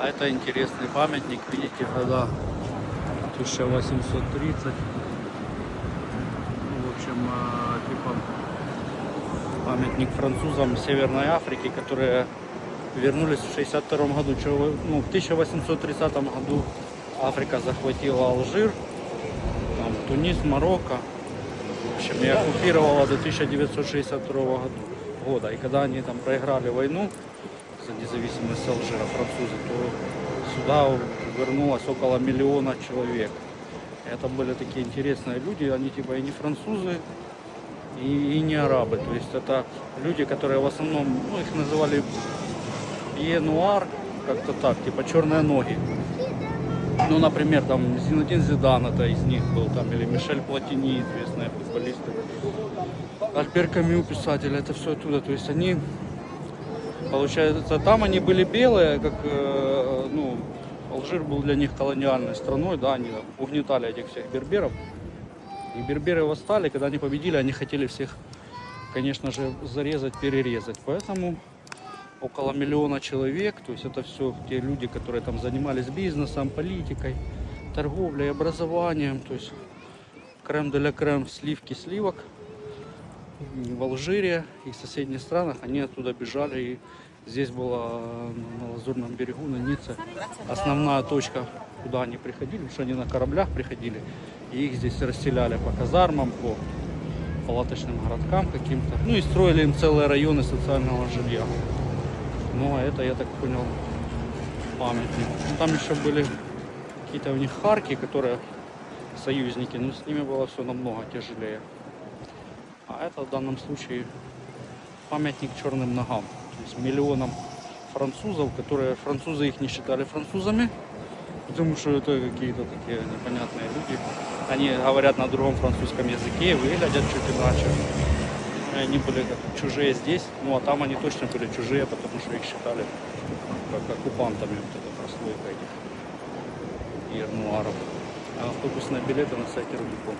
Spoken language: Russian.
А это интересный памятник, видите, года 1830. Ну, в общем, э, типа памятник французам Северной Африки, которые вернулись в 62 году. Ну, в 1830 году Африка захватила Алжир, там, Тунис, Марокко. В общем, и оккупировала до 1962 года- года. И когда они там проиграли войну за независимость Алжира, французы, то сюда вернулось около миллиона человек. Это были такие интересные люди, они типа и не французы, и, и не арабы. То есть это люди, которые в основном, ну их называли пье-нуар, как-то так, типа черные ноги. Ну, например, там Зинедин Зидан, это из них был, там, или Мишель Платини, известные футболисты. Альбер Камю, писатель, это все оттуда. То есть они, получается, там они были белые, как, э, ну, Алжир был для них колониальной страной, да, они угнетали этих всех берберов. И берберы восстали, когда они победили, они хотели всех, конечно же, зарезать, перерезать. Поэтому около миллиона человек, то есть это все те люди, которые там занимались бизнесом, политикой, торговлей, образованием, то есть крем де ля крем, сливки сливок в Алжире и в соседних странах, они оттуда бежали, и здесь была э, на Лазурном берегу, на Ницце, основная точка, куда они приходили, потому что они на кораблях приходили, и их здесь расселяли по казармам, по палаточным городкам каким-то, ну и строили им целые районы социального жилья. Ну, а это, я так понял, памятник. Ну, там еще были какие-то у них харки, которые союзники, но с ними было все намного тяжелее. А это в данном случае памятник черным ногам. То есть миллионам французов, которые французы их не считали французами, потому что это какие-то такие непонятные люди. Они говорят на другом французском языке, выглядят чуть иначе. Они были как чужие здесь, ну а там они точно были чужие, потому что их считали как оккупантами, вот эта прослойка этих ирнуаров. А автобусные билеты на сайте Рубикон.